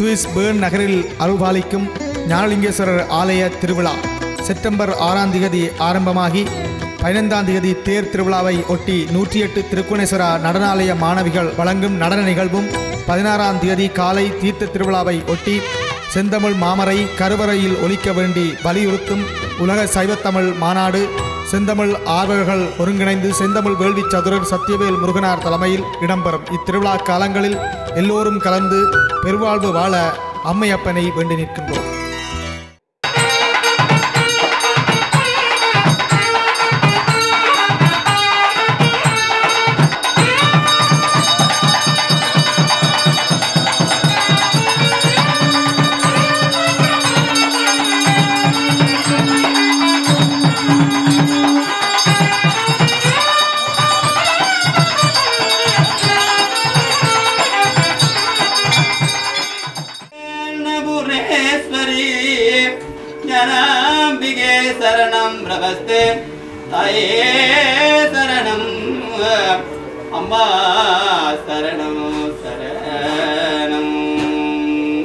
Swiss burn நகரில் அருள்பாலிக்கும் ஞானலிங்கேஸ்வரர் ஆலய திருவிழா. செப்டம்பர் ஆறாம் திகதி ஆரம்பமாகி பதினைந்தாம் திகதி தேர் திருவிழாவை ஒட்டி நூற்றி எட்டு திருக்குணேஸ்வரா நடனாலய மாணவிகள் வழங்கும் நடன நிகழ்வும் பதினாறாம் திகதி காலை தீர்த்த திருவிழாவை ஒட்டி செந்தமிழ் மாமரை கருவறையில் ஒலிக்க வேண்டி வலியுறுத்தும் உலக சைவத்தமிழ் மாநாடு செந்தமிழ் ஆர்வலர்கள் ஒருங்கிணைந்து செந்தமிழ் வேள்வி சதுரர் சத்தியவேல் முருகனார் தலைமையில் இடம்பெறும். இத்திருவிழா காலங்களில் எல்லோரும் கலந்து பெருவாழ்வு வாழ அம்மையப்பனை வேண்டி நிற்கின்றோம். நமஸ்தே தாயே சரணம். அம்மா சரணம் சரணம்.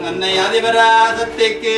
அன்னை அதிபராசக்திக்கு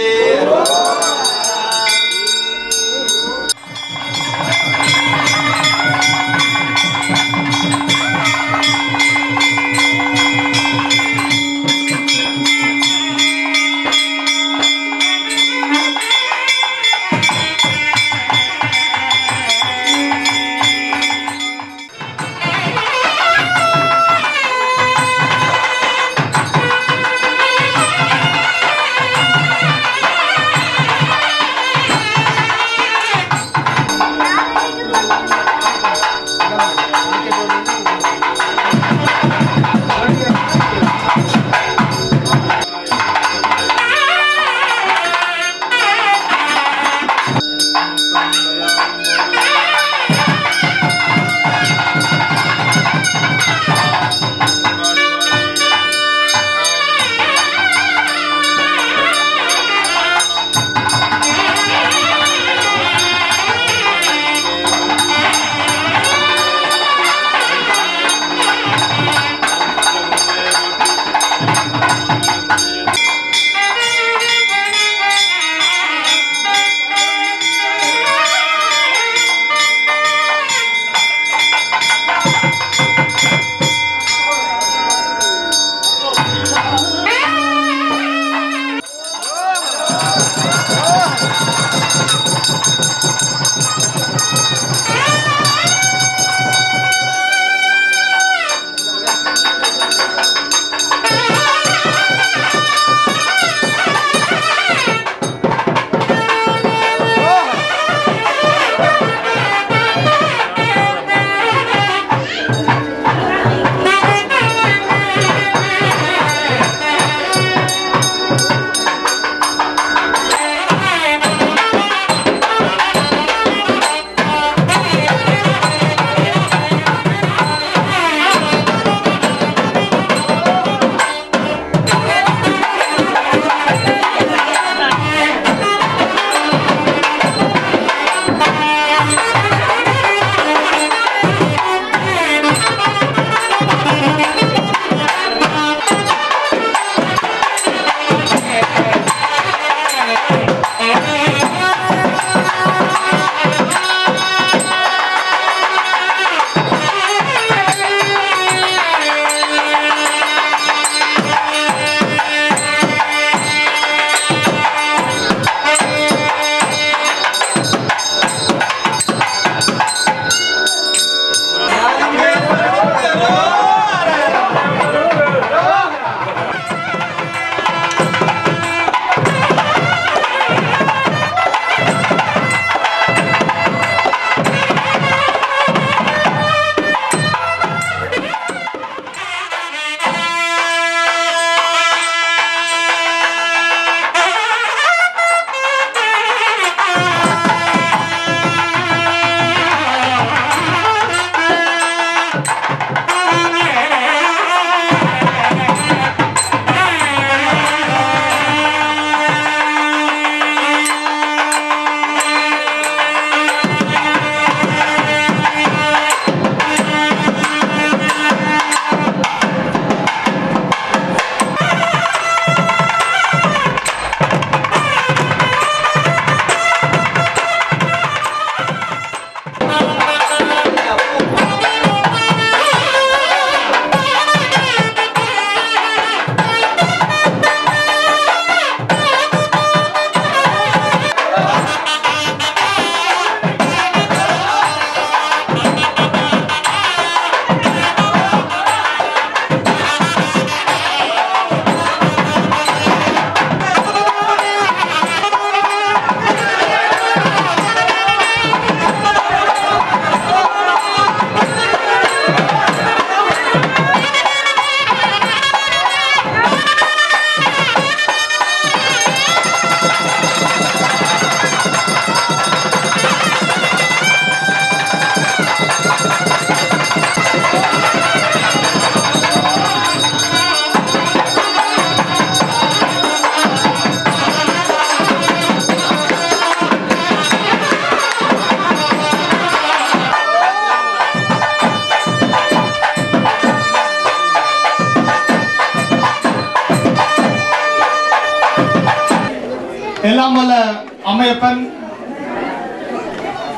மாமல்ல வல்ல அம்மையப்பன்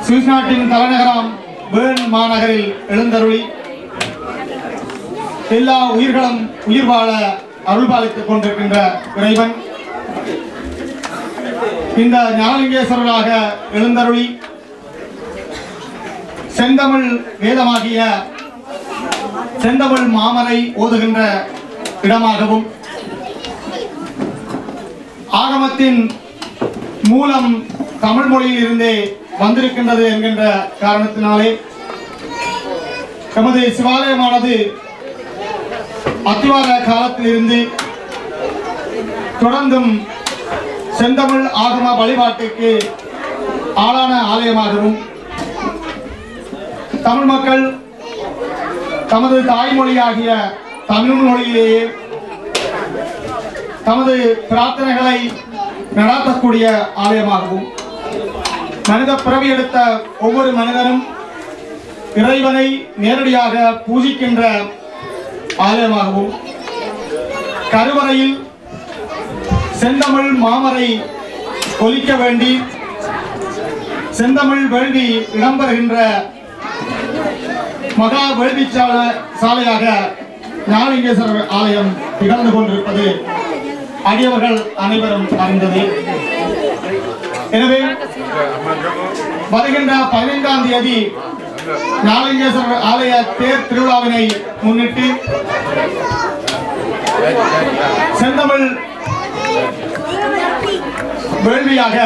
சுவிஸ் நாட்டின் தலைநகரம் பேர்ன் மாநகரில் எழுந்தருளி. எல்லா உயிர்களும் உயிர் வாழ அருள்பாலித்துக் கொண்டிருக்கின்ற இறைவன். இந்த ஞானலிங்கேஸ்வரராக எழுந்தருளி. செந்தமிழ் வேதமாகிய செந்தமிழ் மாமரை ஓதுகின்ற இடமாகவும் ஆகமத்தின் மூலம் தமிழ் மொழியில் இருந்தே வந்திருக்கின்றது என்கின்ற காரணத்தினாலே எமது சிவாலயமானது அத்திவார காலத்திலிருந்து தொடர்ந்தும் செந்தமிழ் ஆகம வழிபாட்டுக்கு ஆளான ஆலயமாகவும் தமிழ் மக்கள் தமது தாய்மொழியாகிய தமிழ் மொழியிலேயே தமது பிரார்த்தனைகளை நடாத்தக்கூடிய ஆலயமாகவும் மனித பிறவி எடுத்த ஒவ்வொரு மனிதனும் இறைவனை நேரடியாக பூஜிக்கின்ற ஆலயமாகவும் கருவறையில் செந்தமிழ் மாமரை ஒலிக்க வேண்டி செந்தமிழ் வேள்வி இடம்பெறுகின்ற மகா வேள்வி சாலையாக ஞானலிங்கேஸ்வரர் ஆலயம் திகழ்ந்து கொண்டிருப்பது அடியவர்கள் அனைவரும் அறிந்தது. எனவே வருகின்ற பதினைந்தாம் தேதி ஞானலிங்கேஸ்வரர் ஆலய தேர் திருவிழாவினை முன்னிட்டு செந்தமிழ் வேள்வியாக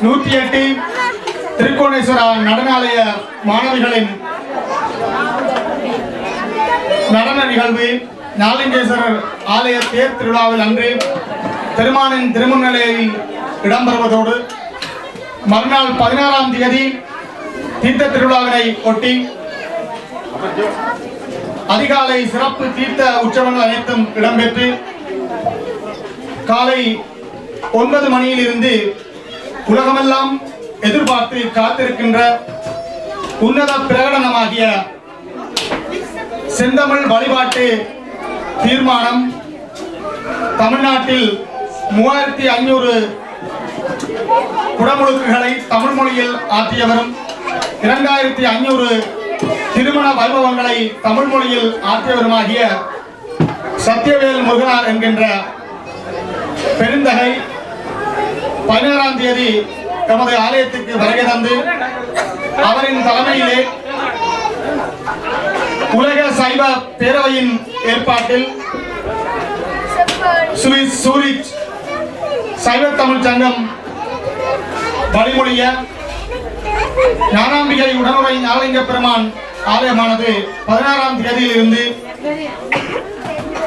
நூற்றி எட்டு திருக்கோணேஸ்வர நடனாலய மாணவிகளின் நடன நிகழ்வு ஞாலிங்கேஸ்வரர் ஆலய தேர் திருவிழாவில் அன்று பெருமானின் திருமுன்னிலையில் இடம்பெறுவதோடு மறுநாள் பதினாறாம் தேதி தீர்த்த திருவிழாவினை ஒட்டி அதிகாலை சிறப்பு தீர்த்த உற்சவங்கள் அனைத்தும் இடம்பெற்று காலை ஒன்பது மணியில் இருந்து உலகமெல்லாம் எதிர்பார்த்து காத்திருக்கின்ற உன்னத பிரகடனமாகிய செந்தமிழ் வழிபாட்டு தீர்மானம் தமிழ்நாட்டில் மூவாயிரத்தி ஐநூறு குடமுழுக்குகளை தமிழ் மொழியில் ஆற்றியவரும் இரண்டாயிரத்தி ஐநூறு திருமண வைபவங்களை தமிழ் மொழியில் ஆற்றியவருமாகிய சத்யவேல் முருகனார் என்கின்ற பெருந்தகை பதினாறாம் தேதி தமது ஆலயத்துக்கு வருகை தந்து அவரின் தலைமையிலே உலக சைவ பேரவையின் ஏற்பாட்டில் சுவிஸ் சூரிச் சைவ தமிழ் சங்கம் வழிமொழிய ஞானாம்பிகை உடனுரை ஞாலிங்க பெருமான் ஆலயமானது பதினாறாம் தேதியிலிருந்து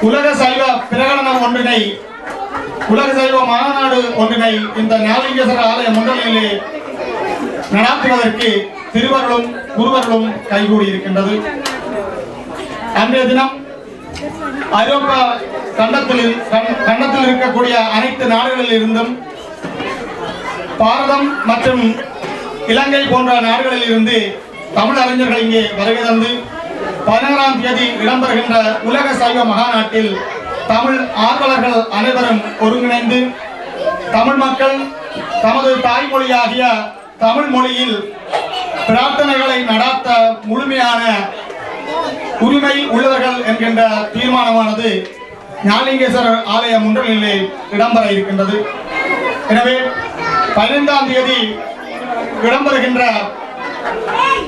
உலக சைவ பிரகடனம் ஒன்றினை உலக சைவ மாநாடு ஒன்றினை இந்த ஞாலிங்கேஸ்வர ஆலய முன்னணியிலே நடாத்துவதற்கு திருவர்களும் குருவர்களும் கைகூடி இருக்கின்றது. அன்றைய தினம் ஐரோப்பா கண்டத்தில் கண்- கண்டத்தில் இருக்கக்கூடிய அனைத்து நாடுகளில் இருந்தும் பாரதம் மற்றும் இலங்கை போன்ற நாடுகளில் இருந்து தமிழ் அறிஞர்கள் இங்கே வருகை தந்து பதினாறாம் தேதி இடம்பெறுகின்ற உலக சைவ மகாநாட்டில் தமிழ் ஆர்வலர்கள் அனைவரும் ஒருங்கிணைந்து தமிழ் மக்கள் தமது தாய்மொழியாகிய தமிழ் மொழியில் பிரார்த்தனைகளை நடாத்த முழுமையான உரிமை உள்ளவர்கள் என்கின்ற தீர்மானமானது ஞானலிங்கேஸ்வரர் ஆலய முன்றலிலே இடம்பெற இருக்கின்றது. எனவே பதினைந்தாம் தேதி இடம்பெறுகின்ற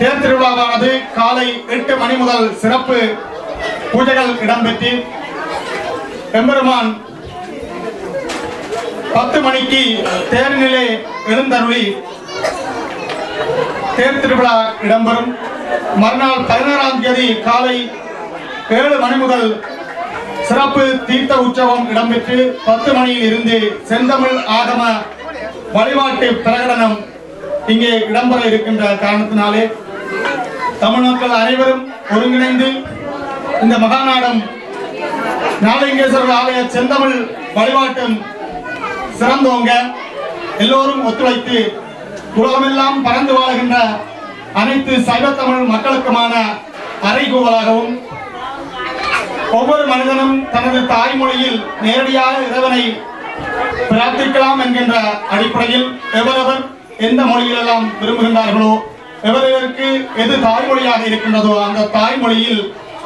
தேர் திருவிழாவானது காலை எட்டு மணி முதல் சிறப்பு பூஜைகள் இடம்பெற்று எம்பெருமான் பத்து மணிக்கு தேர்நிலை எழுந்தருளி தேர் திருவிழா இடம்பெறும். மறுநாள் பதினாறாம் தேதி காலை ஏழு மணி முதல் சிறப்பு தீர்த்த உற்சவம் இடம்பெற்று பத்து மணியில் இருந்து செந்தமிழ் ஆகம வழிபாட்டு பிரகடனம் இங்கே இடம்பெற இருக்கின்ற காரணத்தினாலே தமிழ் மக்கள் அனைவரும் ஒருங்கிணைந்து இந்த மகாநாடம் நாளிங்கேஸ்வரர் ஆலய செந்தமிழ் வழிபாட்டும் சிறந்தோங்க. எல்லோரும் ஒத்துழைத்து உலகமெல்லாம் பறந்து வாழ்கின்ற அனைத்து சைவ தமிழ் மக்களுக்குமான அறைகூவலாகவும் ஒவ்வொரு மனிதனும் தனது தாய்மொழியில் நேரடியாக இறைவனை பிரார்த்திக்கலாம் என்கின்ற அடிப்படையில் எவரவர் எந்த மொழியிலெல்லாம் விரும்புகின்றார்களோ எவரவருக்கு எது தாய்மொழியாக இருக்கின்றதோ அந்த தாய்மொழியில்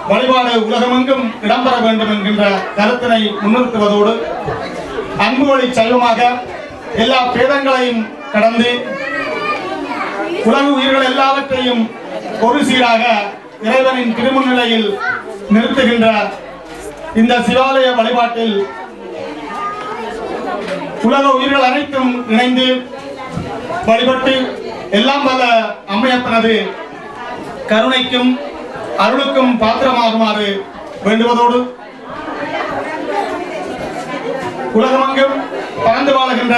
வழிபாடு உலகமெங்கும் இடம்பெற வேண்டும் என்கின்ற கருத்தினை முன்னிறுத்துவதோடு அன்பு வழி சைவமாக எல்லா பேதங்களையும் கடந்து உலக உயிர்கள் எல்லாவற்றையும் ஒரு சீராக இறைவனின் திருமுன்னிலையில் நிறுத்துகின்ற இந்த சிவாலய வழிபாட்டில் உலக உயிர்கள் அனைத்தும் இணைந்து வழிபட்டு எல்லாம் வல்ல அம்மையப்பனது கருணைக்கும் அருளுக்கும் பாத்திரமாகுமாறு வேண்டுவதோடு உலகமெங்கும் பறந்து வாழுகின்ற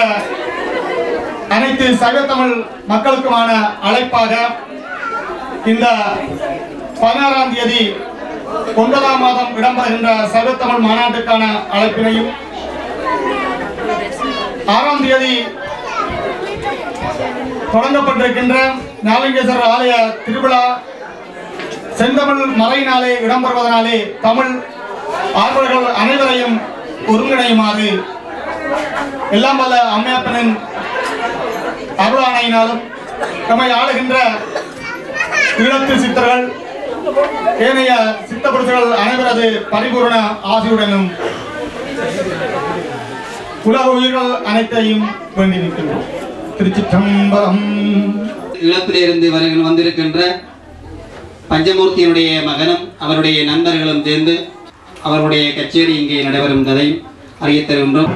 அனைத்து சைவத்தமிழ் மக்களுக்குமான அழைப்பாக இந்த பதினாறாம் தேதி ஒன்பதாம் மாதம் இடம்பெறுகின்ற சைவத்தமிழ் மாநாட்டுக்கான அழைப்பினையும் ஆறாம் தேதி தொடங்கப்பட்டிருக்கின்ற நாலிங்கேஸ்வரர் ஆலய திருவிழா செந்தமிழ் மறையினாலே இடம்பெறுவதனாலே தமிழ் ஆர்வலர்கள் அனைவரையும் ஒருங்கிணையுமாறு எல்லாம் வல்ல அம்மையப்பனின் அருளாணையினாலும் நம்மை ஆளுகின்ற ஈழத்து சித்தர்கள் ஏனைய சித்தபுருஷர்கள் அனைவரது பரிபூரண ஆசியுடனும் உலக உயிர்கள் அனைத்தையும் வேண்டி நிற்கின்றோம். திருச்சிற்றம்பலம். இழப்பிலிருந்து வருகிற வந்திருக்கின்ற பஞ்சமூர்த்தியினுடைய மகனும் அவருடைய நண்பர்களும் சேர்ந்து அவருடைய கச்சேரி இங்கே நடைபெறும் கதை அறிய தருகின்றோம்.